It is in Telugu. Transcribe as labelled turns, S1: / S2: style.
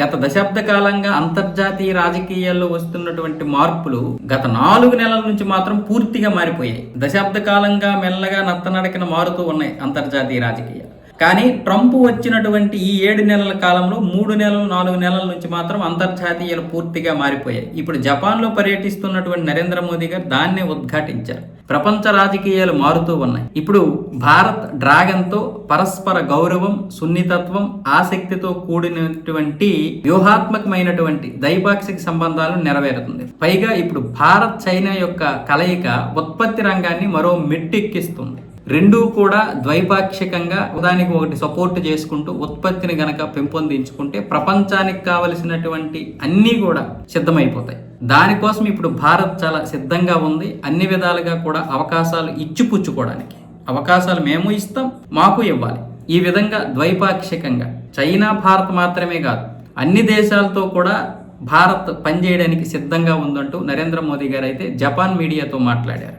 S1: గత దశాబ్ద కాలంగా అంతర్జాతీయ రాజకీయాల్లో వస్తున్నటువంటి మార్పులు గత నాలుగు నెలల నుంచి మాత్రం పూర్తిగా మారిపోయాయి. దశాబ్ద కాలంగా మెల్లగా నత్తనడకన మారుతూ ఉన్నాయి అంతర్జాతీయ రాజకీయాలు. కానీ ట్రంప్ వచ్చినటువంటి ఈ ఏడు నెలల కాలంలో మూడు నెలలు నాలుగు నెలల నుంచి మాత్రం అంతర్జాతీయాలు పూర్తిగా మారిపోయాయి. ఇప్పుడు జపాన్లో పర్యటిస్తున్నటువంటి నరేంద్ర మోదీ గారు దాన్నే ఉద్ఘాటించారు. ప్రపంచ రాజకీయాలు మారుతూ ఉన్నాయి. ఇప్పుడు భారత్ డ్రాగన్తో పరస్పర గౌరవం సున్నితత్వం ఆసక్తితో కూడినటువంటి వ్యూహాత్మకమైనటువంటి ద్వైపాక్షిక సంబంధాలు నెరవేరుతుంది. పైగా ఇప్పుడు భారత్ చైనా యొక్క కలయిక ఉత్పత్తి రంగాన్ని మరో మెట్టెక్కిస్తుంది రెండూ కూడా ద్వైపాక్షికంగా ఒకదానికి ఒకటి సపోర్ట్ చేసుకుంటూ ఉత్పత్తిని గనక పెంపొందించుకుంటే ప్రపంచానికి కావలసినటువంటి అన్నీ కూడా సిద్ధమైపోతాయి. దానికోసం ఇప్పుడు భారత్ చాలా సిద్ధంగా ఉంది. అన్ని విధాలుగా కూడా అవకాశాలు ఇచ్చిపుచ్చుకోవడానికి. అవకాశాలు మేము ఇస్తాం మాకు ఇవ్వాలి. ఈ విధంగా ద్వైపాక్షికంగా చైనా భారత్ మాత్రమే కాదు అన్ని దేశాలతో కూడా భారత్ పనిచేయడానికి సిద్ధంగా ఉందంటూ నరేంద్ర మోదీ గారు అయితే జపాన్ మీడియాతో మాట్లాడారు.